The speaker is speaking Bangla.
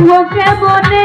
শুভ সেবনে